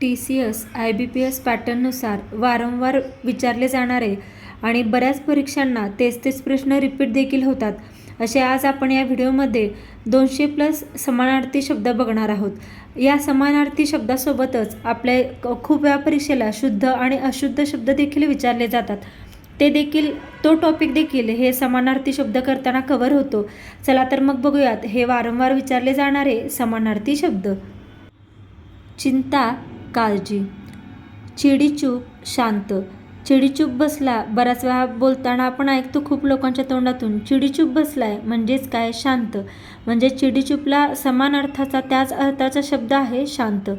T C S I B P S पॅटर्ननुसार वारंवार विचारले जाणारे आणि बऱ्याच परीक्षांना तेच तेच प्रश्न रिपीट देखील होतात असे आज आपण या व्हिडिओमध्ये दोनशे प्लस समानार्थी शब्द बघणार आहोत. या समानार्थी शब्दासोबतच आपल्या खूप वेळा परीक्षेला शुद्ध आणि अशुद्ध शब्द देखील विचारले जातात. ते देखील तो टॉपिक देखील हे समानार्थी शब्द करताना कव्हर होतो. चला तर मग बघूयात हे वारंवार विचारले जाणारे समानार्थी शब्द. चिंता काळजी. चिडीचूप शांत. चिडीचूप बसला बऱ्याच वेळा बोलताना आपण ऐकतो खूप लोकांच्या तोंडातून. चिडीचूप बसलाय म्हणजेच काय? शांत. म्हणजे चिडीचूपला समान अर्थाचा त्याच अर्थाचा शब्द आहे शांत.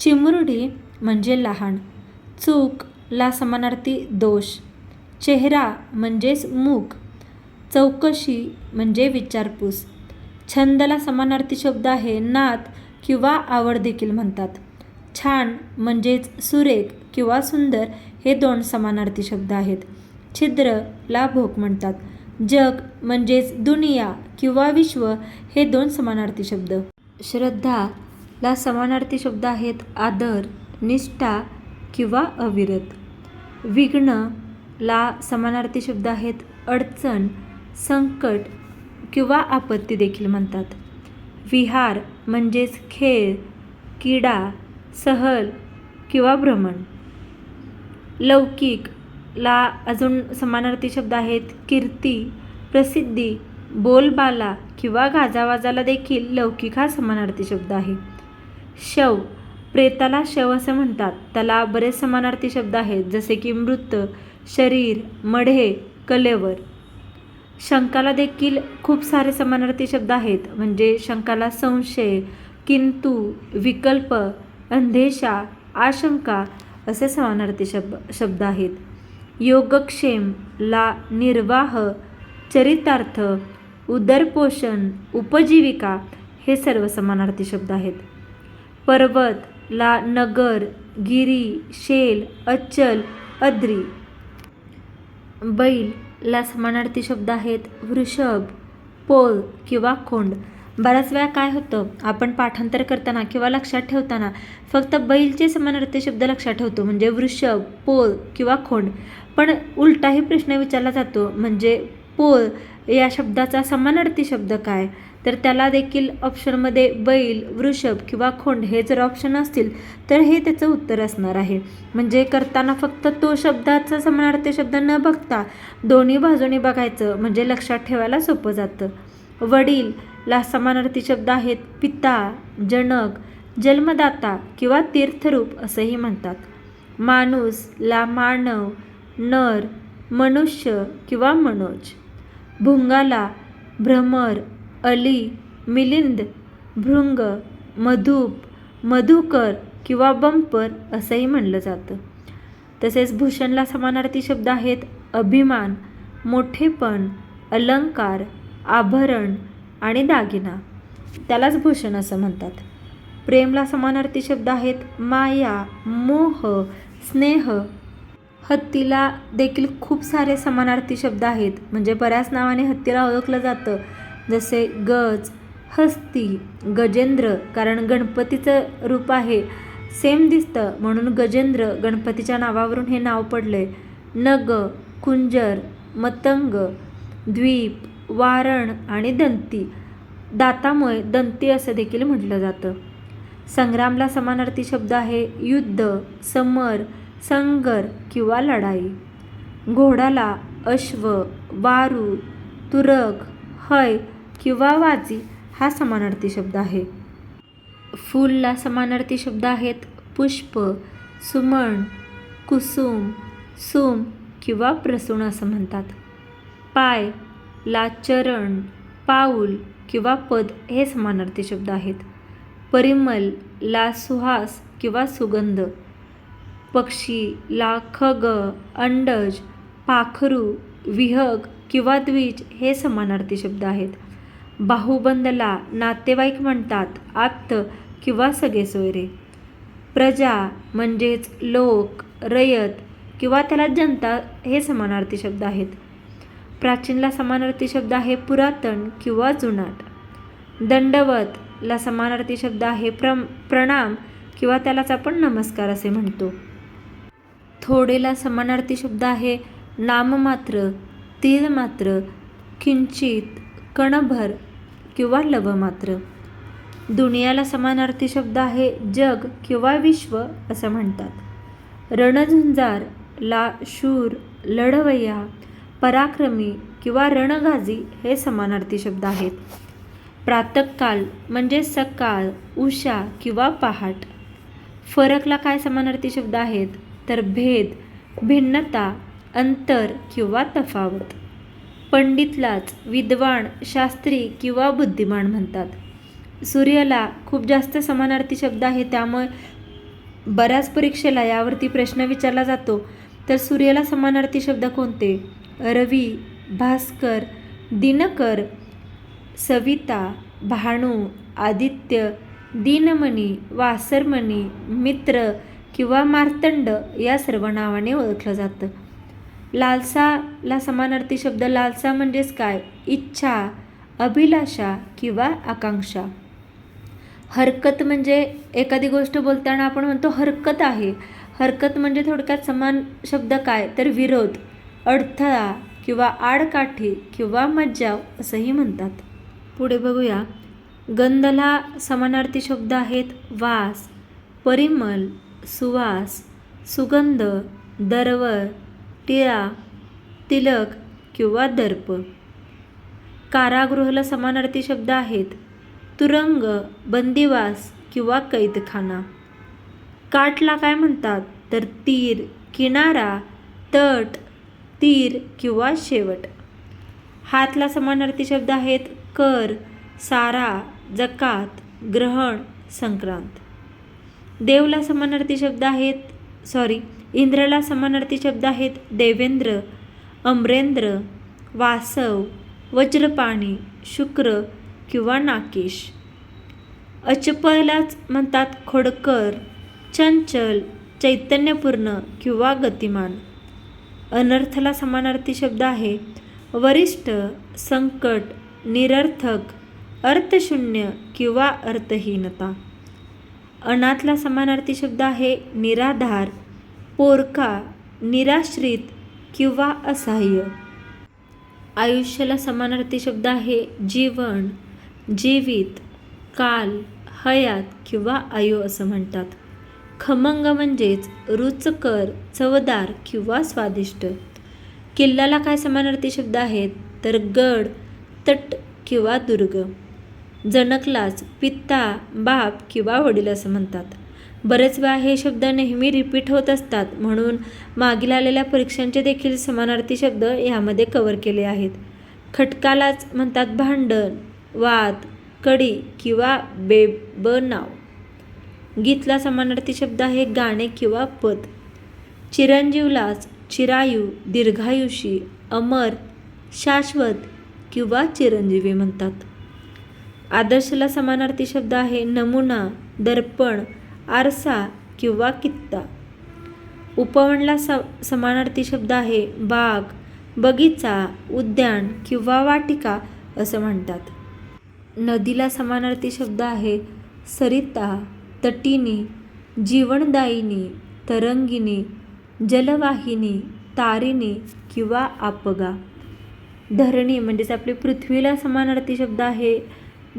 चिमुरडी म्हणजे लहान. चूक ला समानार्थी दोष. चेहरा म्हणजेच मूक. चौकशी म्हणजे विचारपूस. छंदला समानार्थी शब्द आहे नात किंवा आवड देखील म्हणतात. छान म्हणजेच सुरेख किंवा सुंदर हे दोन समानार्थी शब्द आहेत. छिद्र ला भोक म्हणतात. जग म्हणजेच दुनिया किंवा विश्व हे दोन समानार्थी शब्द. श्रद्धा ला समानार्थी शब्द आहेत आदर निष्ठा किंवा अविरत. विघ्न ला समानार्थी शब्द आहेत अडचण संकट किंवा आपत्ती देखील म्हणतात. विहार म्हणजेच खेळ क्रीडा सहल किंवा भ्रमण. लौकिक ला अजून समानार्थी शब्द आहेत. कीर्ती प्रसिद्धी बोलबाला किंवा गाजावाजाला देखील लौकिक हा समानार्थी शब्द आहे. शव प्रेताला शव असं म्हणतात. त्याला बरेच समानार्थी शब्द आहेत जसे की मृत शरीर मढे कलेवर. शंकाला देखील खूप सारे समानार्थी शब्द आहेत म्हणजे शंकाला संशय किंतु विकल्प अंधेशा आशंका असे समानार्थी शब्द शब्द आहेत. योगक्षेम ला निर्वाह चरितार्थ उदरपोषण उपजीविका हे सर्व समानार्थी शब्द आहेत. पर्वत ला नगर गिरी शेल अच्चल अद्री. बैल ला समानार्थी शब्द आहेत. वृषभ पोल किंवा खोंड. बऱ्याच वेळा काय होतं आपण पाठांतर करताना किंवा लक्षात ठेवताना फक्त बैलचे समानार्थी शब्द लक्षात ठेवतो म्हणजे वृषभ पोल किंवा खोंड. पण उलटाही प्रश्न विचारला जातो म्हणजे पोल या शब्दाचा समानार्थी शब्द काय? तर त्याला देखील ऑप्शनमध्ये बैल वृषभ किंवा खोंड हे जर ऑप्शन असतील तर हे त्याचं उत्तर असणार आहे. म्हणजे करताना फक्त तो शब्दाचा समानार्थी शब्द न बघता दोन्ही बाजूने बघायचं म्हणजे लक्षात ठेवायला सोपं जातं. वडील ला समानार्थी शब्द आहेत पिता जनक जन्मदाता किंवा तीर्थरूप असंही म्हणतात. माणूस ला मानव नर मनुष्य किंवा मनोज. भुंगाला भ्रमर अली मिलिंद भृंग मधुप मधुकर किंवा बंपर असंही म्हणलं जातं. तसेच भूषणला समानार्थी शब्द आहेत अभिमान मोठेपण अलंकार आभरण आणि दागिना. त्यालाच भूषण असं म्हणतात. प्रेमला समानार्थी शब्द आहेत. माया मोह स्नेह. हत्तीला देखील खूप सारे समानार्थी शब्द आहेत. म्हणजे बऱ्याच नावाने हत्तीला ओळखलं जातं. जसे गज हस्ती गजेंद्र कारण गणपतीचं रूप आहे. सेम दिसतं. म्हणून गजेंद्र गणपतीच्या नावावरून हे नाव पडले नग कुंजर मतंग द्वीप वारण आणि दंती. दातामुळे दंती असं देखील म्हटलं जातं. संग्रामला समानार्थी शब्द आहे युद्ध समर संगर किंवा लढाई. घोडाला अश्व वारू तुरक हय किंवा वाजी हा समानार्थी शब्द आहे. फूलला समानार्थी शब्द आहेत पुष्प सुमण कुसुम सुम किंवा प्रसूण असं म्हणतात. पाय ला चरण पाऊल किंवा पद हे समानार्थी शब्द आहेत. परिमल ला सुहास किंवा सुगंध. पक्षी ला खग अंडज पाखरू विहग किंवा द्विज हे समानार्थी शब्द आहेत. बाहुबंदला नातेवाईक म्हणतात आप्त किंवा सगळे सोयरे. प्रजा म्हणजेच लोक रयत किंवा त्याला जनता हे समानार्थी शब्द आहेत. प्राचीनला समानार्थी शब्द आहे पुरातन किंवा जुनाट. दंडवत ला समानार्थी शब्द आहे प्रम प्रणाम किंवा त्यालाच आपण नमस्कार असे म्हणतो. थोडेला समानार्थी शब्द आहे नाममात्र तीळमात्र किंचित कणभर किंवा लवमात्र. दुनियाला समानार्थी शब्द आहे जग किंवा विश्व असं म्हणतात. रणझुंजार ला शूर लढवय्या पराक्रमी किंवा रणगाजी हे समानार्थी शब्द आहेत. प्रातःकाल म्हणजे सकाळ उषा किंवा पहाट. फरकला काय समानार्थी शब्द आहेत? तर भेद भिन्नता अंतर किंवा तफावत. पंडितलाच विद्वान शास्त्री किंवा बुद्धिमान म्हणतात. सूर्याला खूप जास्त समानार्थी शब्द आहे त्यामुळे बऱ्याच परीक्षेला यावरती प्रश्न विचारला जातो. तर सूर्याला समानार्थी शब्द कोणते? रवी भास्कर दिनकर सविता भानू आदित्य दिनमणी वासरमणी मित्र किंवा मार्तंड या सर्व नावाने ओळखलं जातं. लालसाला समानार्थी शब्द लालसा म्हणजेच काय? इच्छा अभिलाषा किंवा आकांक्षा. हरकत म्हणजे एखादी गोष्ट बोलताना आपण म्हणतो हरकत आहे. हरकत म्हणजे थोडक्यात समान शब्द काय? तर विरोध. अडथळा किंवा आडकाठी किंवा मज्जाव असंही म्हणतात. पुढे बघूया. गंधला समानार्थी शब्द आहेत वास परिमल सुवास सुगंध दरवळ टिळा तिलक किंवा दर्प. कारागृहाला समानार्थी शब्द आहेत तुरंग बंदिवास किंवा कैदखाना. काठला काय म्हणतात? तर तीर किनारा तट तीर किंवा शेवट. हातला समानार्थी शब्द आहेत कर सारा जकात ग्रहण संक्रांत. देवला समानार्थी शब्द आहेत सॉरी इंद्रला समानार्थी शब्द आहेत देवेंद्र अमरेंद्र वासव वज्रपाणी शुक्र किंवा नाकेश. अचपलाच म्हणतात खोडकर चंचल चैतन्यपूर्ण किंवा गतिमान. अनर्थला समानार्थी शब्द आहे. वरिष्ठ संकट निरर्थक अर्थशून्य किंवा अर्थहीनता. अनाथला समानार्थी शब्द आहे निराधार पोरका निराश्रित किंवा असहाय्य. आयुष्याला समानार्थी शब्द आहे जीवन जीवित काल हयात किंवा आयु असं म्हणतात. खमंग म्हणजेच रुचकर चवदार किंवा स्वादिष्ट. किल्ल्याला काय समानार्थी शब्द आहेत? तर गड तट किंवा दुर्ग. जनकलाच पित्ता बाप किंवा वडील असं म्हणतात. बरेच वेळा हे शब्द नेहमी रिपीट होत असतात म्हणून मागील आलेल्या परीक्षांचे देखील समानार्थी शब्द यामध्ये कवर केले आहेत. खटकालाच म्हणतात भांडण वाद कडी किंवा बेबनाव गीतला समानार्थी शब्द आहे गाणे किंवा पद. चिरंजीवलाच चिरायू दीर्घायुषी अमर शाश्वत किंवा चिरंजीवी म्हणतात. आदर्शला समानार्थी शब्द आहे नमुना दर्पण आरसा किंवा कित्ता. उपवनला स समानार्थी शब्द आहे बाग बगीचा उद्यान किंवा वाटिका असं म्हणतात. नदीला समानार्थी शब्द आहे सरिता तटिनी जीवनदायिनी तरंगिणी जलवाहिनी तारिणी किंवा आपगा धरणी म्हणजेच आपली पृथ्वीला समानार्थी शब्द आहे.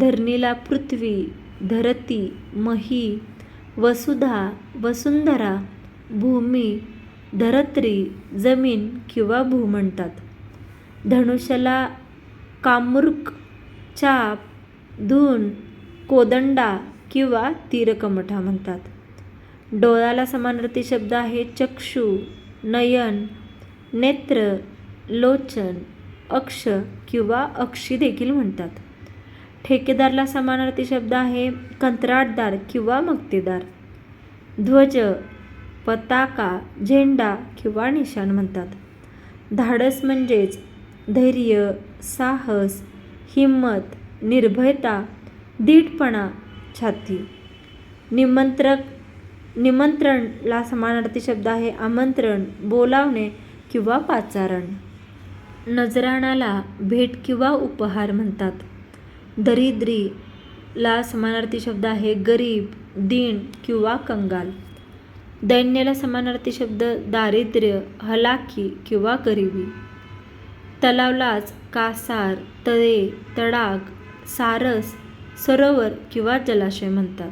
धरणीला पृथ्वी धरती मही वसुधा वसुंधरा भूमी धरत्री जमीन किंवा भू म्हणतात. धनुष्याला कामुर्क चाप धून कोदंडा किंवा तीरकमठा म्हणतात. डोळ्याला समानार्थी शब्द आहे चक्षु नयन नेत्र लोचन अक्ष किंवा अक्षी देखील म्हणतात. ठेकेदारला समानार्थी शब्द आहे कंत्राटदार किंवा मक्तेदार. ध्वज पताका झेंडा किंवा निशाण म्हणतात. धाडस म्हणजेच धैर्य साहस हिंमत निर्भयता दीटपणा छाती. निमंत्रक निमंत्रणला समानार्थी शब्द आहे. आमंत्रण बोलावणे किंवा पाचारण. नजराणाला भेट किंवा उपहार म्हणतात. दरिद्री ला समानार्थी शब्द आहे. गरीब दीन किंवा कंगाल. दैन्याला समानार्थी शब्द दारिद्र्य हलाखी किंवा गरिबी. तलावलाच कासार तळे तडाग सारस सरोवर किंवा जलाशय म्हणतात.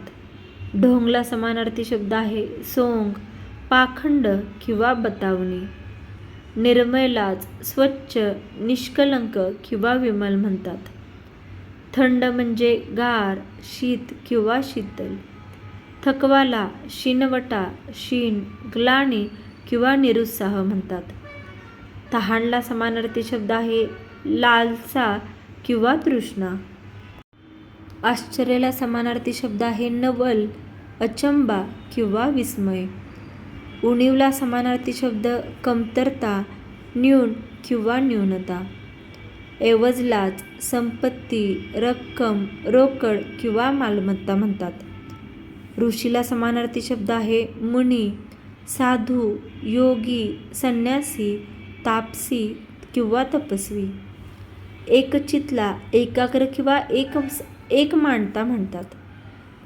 ढोंगला समानार्थी शब्द आहे सोंग पाखंड किंवा बतावणी. निर्मयलाच स्वच्छ निष्कलंक किंवा विमल म्हणतात. थंड म्हणजे गार शीत किंवा शीतल. थकवाला शिनवटा शीन ग्लानी किंवा निरुत्साह म्हणतात. तहानला समानार्थी शब्द आहे लालसा किंवा तृष्णा. आश्चर्याला समानार्थी शब्द आहे नवल अचंबा किंवा विस्मय. उणीवला समानार्थी शब्द कमतरता न्यून किंवा न्यूनता. एवजलाच संपत्ती रक्कम रोकड किंवा मालमत्ता म्हणतात. ऋषीला समानार्थी शब्द आहे मुनी साधू योगी संन्यासी तापसी किंवा तपस्वी. एकचितला एकाग्र किंवा एक एक मांडता म्हणतात.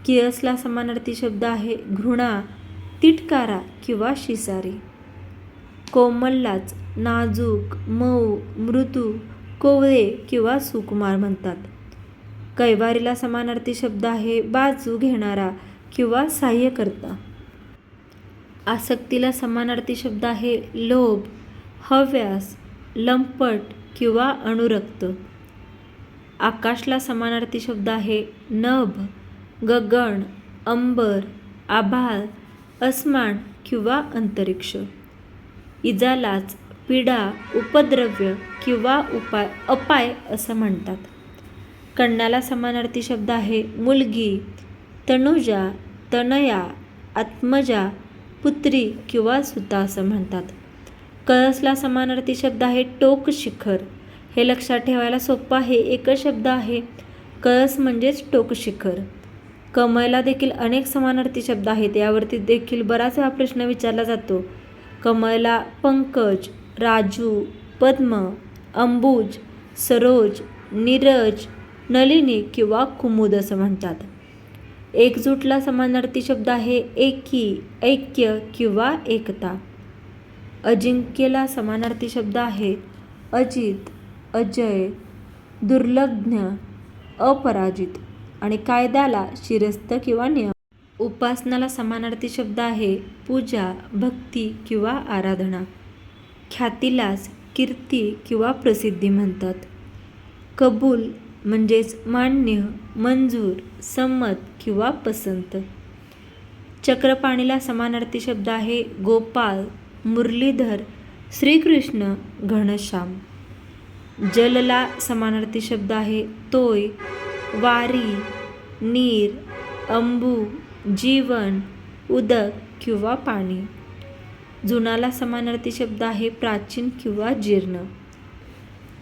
किळसला समानार्थी शब्द आहे घृणा तिटकारा किंवा शिसारी. कोमललाच नाजूक मऊ मृदू कोवळे किंवा सुकुमार म्हणतात. कैवारीला समानार्थी शब्द आहे बाजू घेणारा किंवा सहाय्यकर्ता. आसक्तीला समानार्थी शब्द आहे लोभ हव्यास लंपट किंवा अणुरक्त आकाशला समानार्थी शब्द आहे. नभ गगन अंबर आभाळ अस्मान किंवा अंतरिक्ष. इजालाच पीडा उपद्रव्य किंवा उपाय अपाय असं म्हणतात. कन्याला समानार्थी शब्द आहे. मुलगी तनुजा तनया आत्मजा पुत्री किंवा सुता असं म्हणतात. कळसला समानार्थी शब्द आहे टोक शिखर. हे लक्षात ठेवायला सोपं आहे. एकच शब्द आहे. कळस म्हणजेच टोक शिखर कमळला देखील अनेक समानार्थी शब्द आहेत. यावरती देखील बराच हा प्रश्न विचारला जातो. कमळला पंकज राजू पद्म अंबुज सरोज नीरज नलिनी किंवा कुमुद असं म्हणतात. एकजूटला समानार्थी शब्द आहे. एकी ऐक्य किंवा एकता. अजिंक्यला समानार्थी शब्द आहे. अजित अजय दुर्लग्न अपराजित आणि कायद्याला शिरस्त किंवा नियम. उपासनाला समानार्थी शब्द आहे पूजा भक्ती किंवा आराधना. ख्यातीलाच कीर्ती किंवा प्रसिद्धी म्हणतात. कबूल म्हणजेच मान्य मंजूर संमत किंवा पसंत. चक्रपाणीला समानार्थी शब्द आहे गोपाल मुरलीधर श्रीकृष्ण घनश्याम. जलला समानार्थी शब्द आहे. तोय वारी नीर अंबू जीवन उदक किंवा पाणी. जुनाला समानार्थी शब्द आहे प्राचीन किंवा जीर्ण.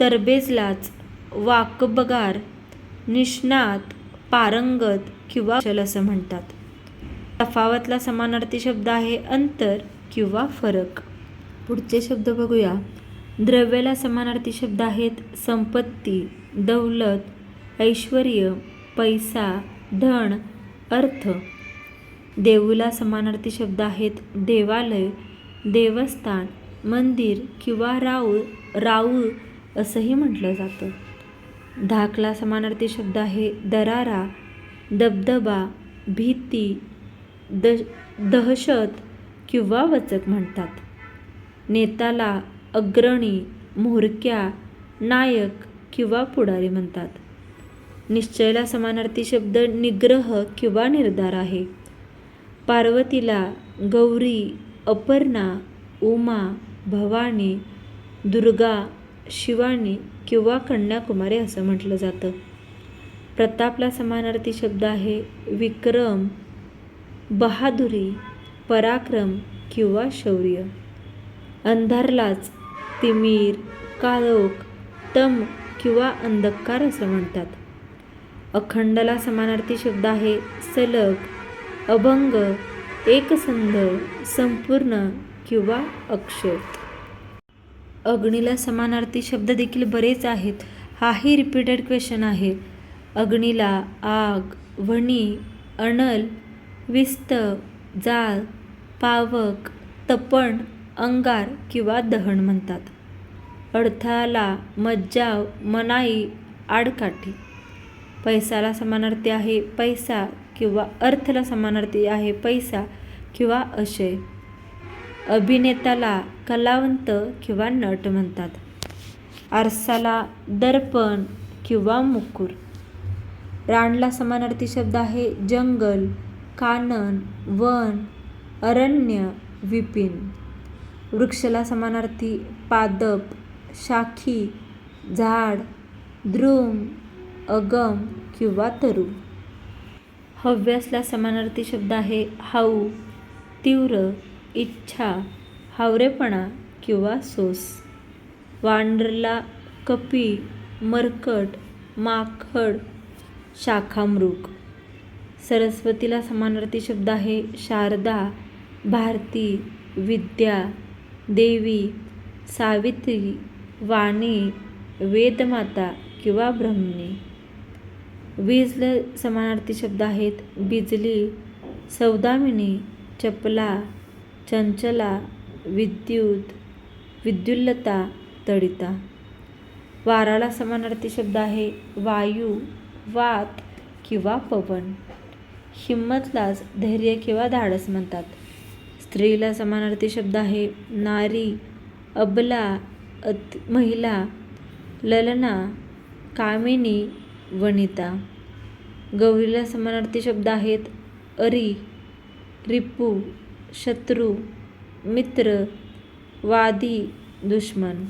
तरबेजलाच वाकबगार निष्णात पारंगत किंवा जल असं म्हणतात. तफावतला समानार्थी शब्द आहे अंतर किंवा फरक. पुढचे शब्द बघूया. द्रव्याला समानार्थी शब्द आहेत. संपत्ती दौलत ऐश्वर पैसा धन अर्थ. देऊला समानार्थी शब्द आहेत. देवालय देवस्थान मंदिर किंवा राऊ राऊळ असंही म्हटलं जातं. धाकला समानार्थी शब्द आहे. दरारा दबदबा भीती द दहशत किंवा वचक म्हणतात. नेताला अग्रणी म्होरक्या नायक किंवा पुढारी म्हणतात. निश्चयला समानार्थी शब्द निग्रह किंवा निर्धार आहे. पार्वतीला गौरी अपर्णा उमा भवानी दुर्गा शिवानी किंवा कन्याकुमारी असं म्हटलं जातं. प्रतापला समानार्थी शब्द आहे विक्रम बहादुरी पराक्रम किंवा शौर्य. अंधारलाच तिमीर काळोख तम किंवा अंधकार असं म्हणतात. अखंडला समानार्थी शब्द आहे सलग अभंग एकसंध संपूर्ण किंवा अक्षय अग्नीला समानार्थी शब्द देखील बरेच आहेत. हाही रिपीटेड क्वेश्चन आहे. अग्नीला आग वणी अनल विस्त जाळ पावक तपण अंगार किंवा दहन म्हणतात. अडथळाला मज्जाव मनाई आडकाठी. पैसाला समानार्थी आहे पैसा किंवा अर्थला समानार्थी आहे पैसा किंवा अशय. अभिनेताला कलावंत किंवा नट म्हणतात. आरसाला दर्पण किंवा मुकुर. रानला समानार्थी शब्द आहे जंगल कानन वन अरण्य विपिन. वृक्षाला समानार्थी पादप शाखी झाड द्रुम अगम किंवा तरू. हव्यासला समानार्थी शब्द आहे हाऊ तीव्र इच्छा हावरेपणा किंवा सोस. वांडरला कपी मरकट माकड शाखामृग. सरस्वतीला समानार्थी शब्द आहे शारदा भारती विद्या. देवी सावित्री वाणी वेदमाता किंवा ब्रह्मणी. वीजला समानार्थी शब्द आहेत. बिजली सौदामिनी चपला चंचला विद्युत विद्युल्लता तडिता. वाराला समानार्थी शब्द आहे. वायू वात किंवा पवन. हिंमतलाच धैर्य किंवा धाडस म्हणतात. स्त्रीला समानार्थी शब्द आहे. नारी अबला अत महिला ललना कामिनी वनिता. गौरीला समानार्थी शब्द आहेत. अरी रिपू शत्रू मित्र वादी दुश्मन.